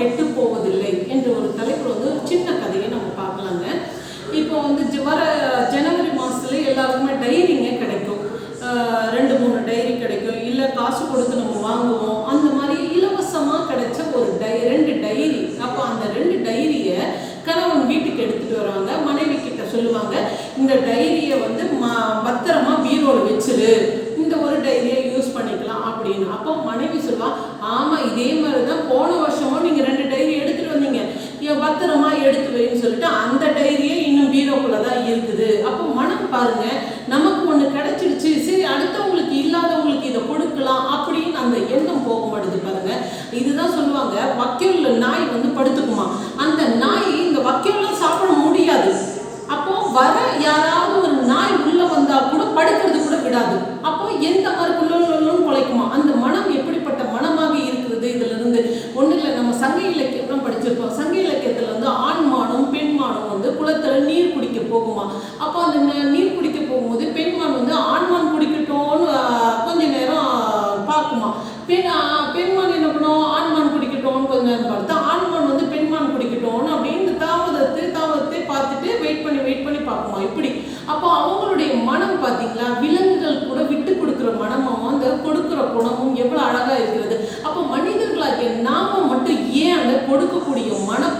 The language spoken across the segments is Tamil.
கெட்டு போவதில்லை என்ற ஒரு தலைப்பில் வந்து ஒரு சின்ன கதையை நம்ம பார்க்கலாங்க. இப்போ வந்து வர ஜனவரி மாதத்துல எல்லாருக்குமே டைரிங்க கிடைக்கும். ரெண்டு மூணு டைரி கிடைக்கும். இல்லை காசு கொடுத்து நம்ம வாங்குவோம். அந்த மாதிரி இலவசமாக கிடைச்ச ஒரு டை ரெண்டு டைரி அப்போ அந்த ரெண்டு டைரியை கணவன் வீட்டுக்கு எடுத்துகிட்டு வருவாங்க மனைவி கிட்ட சொல்லுவாங்க இந்த டைரியை வந்து ம பத்திரமா பீரோவில் வச்சிரு. இந்த ஒரு டைரியை யூஸ் பண்ணிக்கலாம். அப்படின்னு. அப்போ மனைவி சொல்லுவாள் ஆமாம் இதே மாதிரி தான் போன வருஷமும் நீங்க ரெண்டு டைரி எடுத்துட்டு வந்தீங்க ஏன் பத்திரமா எடுத்து வைன்னு சொல்லிட்டு அந்த டைரியே இன்னும் பீரோக்குள்ள தான் இருக்குது. அப்போ மனம் பாருங்க நமக்கு ஒண்ணு கிடைச்சிருச்சு சரி அடுத்தவங்களுக்கு இல்லாதவங்களுக்கு இதை கொடுக்கலாம் அப்படின்னு அந்த எண்ணம் போக மாட்டுது பாருங்க. இதுதான் சொல்லுவாங்க வக்கீல்ல நாய் வந்து படுத்துக்குமா? அந்த நாய் இந்த வக்கீல்லாம் சாப்பிட முடியாது. அப்போ வர யாராவது ஒரு நாய் உள்ள வந்தா கூட படுக்கிறது கூட விடாது. அப்போ எந்த மாதிரி குள்ளலும் குலைக்குமா அந்த மனம் எப்படிப்பட்ட மனமாக இருக்கிறது இதுல இருந்து ஒண்ணு இல்லை நம்ம சங்க இலக்கியம் தான் படிச்சிருப்போம் சங்க இலக்கியத்துல வந்து ஆண்மானும் பெண்மானும் வந்து குளத்துல நீர் குடிக்க போகுமா? அப்போ அந்த நீர் குடிக்க போகும்போது பெண்மான் வந்து ஆண்மான் குடிக்கட்டும்னு கொஞ்ச நேரம் பார்க்குமா. பெண் பெண்மான் என்ன பண்ணும்? ஆண்மான் குடிக்கட்டும்னு கொஞ்ச நேரம் பார்த்தா ஆண்மான் வந்து பெண்மான் குடிக்கட்டும்னு அப்படின்னு தாமதத்தை தாமதத்தை பார்த்துட்டு வெயிட் பண்ணி வெயிட் பண்ணி பார்க்குமா இப்படி. அப்போ அவங்களுடைய மனம் பார்த்தீங்களா விலங்குகள் கூட விட்டு கொடுக்குற மனமும் அந்த கொடுக்குற குணமும் எவ்வளோ அழகாக இருக்கிறது. அப்போ மனிதர்களாகிய நாம மட்டும் ஏன் அந்த கொடுக்கக்கூடிய மனம்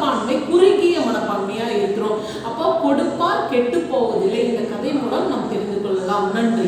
பன்னெண்டு